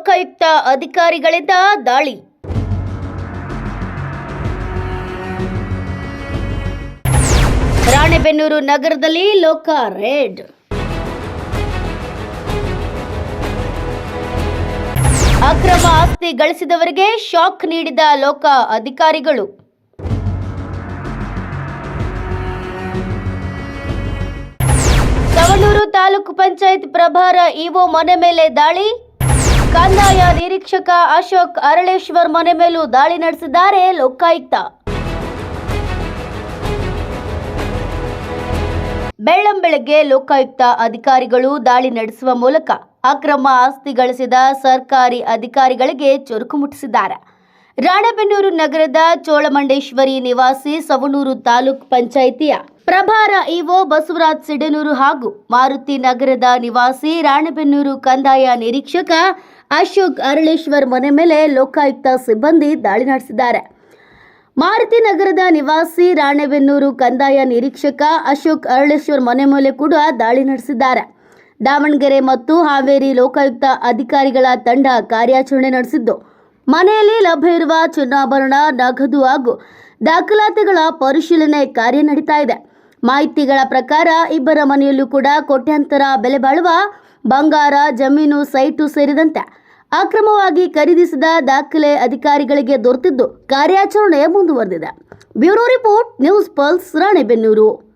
ಲೋಕಾಯುಕ್ತ ಅಧಿಕಾರಿಗಳಿಂದ ದಾಳಿ. ರಾಣೆಬೆನ್ನೂರು ನಗರದಲ್ಲಿ ಲೋಕ ರೇಡ್. ಅಕ್ರಮ ಆಸ್ತಿ ಗಳಿಸಿದವರಿಗೆ ಶಾಕ್ ನೀಡಿದ ಲೋಕ ಅಧಿಕಾರಿಗಳು. ಸವಣೂರು ತಾಲೂಕು ಪಂಚಾಯತ್ ಪ್ರಭಾರ ಇಒ ಮನೆ ಮೇಲೆ ದಾಳಿ. ಕಂದಾಯ ನಿರೀಕ್ಷಕ ಅಶೋಕ್ ಅರಳೇಶ್ವರ್ ಮನೆ ಮೇಲೂ ದಾಳಿ ನಡೆಸಿದ್ದಾರೆ ಲೋಕಾಯುಕ್ತ. ಬೆಳ್ಳಂಬೆಳಗ್ಗೆ ಲೋಕಾಯುಕ್ತ ಅಧಿಕಾರಿಗಳು ದಾಳಿ ನಡೆಸುವ ಮೂಲಕ ಅಕ್ರಮ ಆಸ್ತಿ ಗಳಿಸಿದ ಸರ್ಕಾರಿ ಅಧಿಕಾರಿಗಳಿಗೆ ಚುರುಕು ಮುಟ್ಟಿಸಿದ್ದಾರೆ. ರಾಣೆಬೆನ್ನೂರು ನಗರದ ಚೋಳಮಂಡೇಶ್ವರಿ ನಿವಾಸಿ ಸವಣೂರು ತಾಲೂಕ್ ಪಂಚಾಯಿತಿಯ ಪ್ರಭಾರ ಇಒ ಬಸವರಾಜ್ ಸಿಡನೂರು ಹಾಗೂ ಮಾರುತಿ ನಗರದ ನಿವಾಸಿ ರಾಣೆಬೆನ್ನೂರು ಕಂದಾಯ ನಿರೀಕ್ಷಕ ಅಶೋಕ್ ಅರಳೇಶ್ವರ್ ಮನೆ ಮೇಲೆ ಲೋಕಾಯುಕ್ತ ಸಿಬ್ಬಂದಿ ದಾಳಿ ನಡೆಸಿದ್ದಾರೆ. ಮಾರುತಿ ನಗರದ ನಿವಾಸಿ ರಾಣೆಬೆನ್ನೂರು ಕಂದಾಯ ನಿರೀಕ್ಷಕ ಅಶೋಕ್ ಅರಳೇಶ್ವರ್ ಮನೆ ಮೇಲೆ ಕೂಡ ದಾಳಿ ನಡೆಸಿದ್ದಾರೆ. ದಾವಣಗೆರೆ ಮತ್ತು ಹಾವೇರಿ ಲೋಕಾಯುಕ್ತ ಅಧಿಕಾರಿಗಳ ತಂಡ ಕಾರ್ಯಾಚರಣೆ ನಡೆಸಿದ್ದು, ಮನೆಯಲ್ಲಿ ಲಭ್ಯ ಇರುವ ಚಿನ್ನಾಭರಣ ನಗದು ಹಾಗೂ ದಾಖಲಾತಿಗಳ ಪರಿಶೀಲನೆ ಕಾರ್ಯ ನಡೀತಾ ಇದೆ. ಮಾಹಿತಿಗಳ ಪ್ರಕಾರ ಇಬ್ಬರ ಮನೆಯಲ್ಲೂ ಕೂಡ ಕೋಟ್ಯಾಂತರ ಬೆಲೆ ಬಾಳುವ ಬಂಗಾರ, ಜಮೀನು, ಸೈಟು ಸೇರಿದಂತೆ ಅಕ್ರಮವಾಗಿ ಖರೀದಿಸಿದ ದಾಖಲೆ ಅಧಿಕಾರಿಗಳಿಗೆ ದೊರೆತಿದ್ದು ಕಾರ್ಯಾಚರಣೆ ಮುಂದುವರೆದಿದೆ. Bureau report, news pulse, Ranebennur.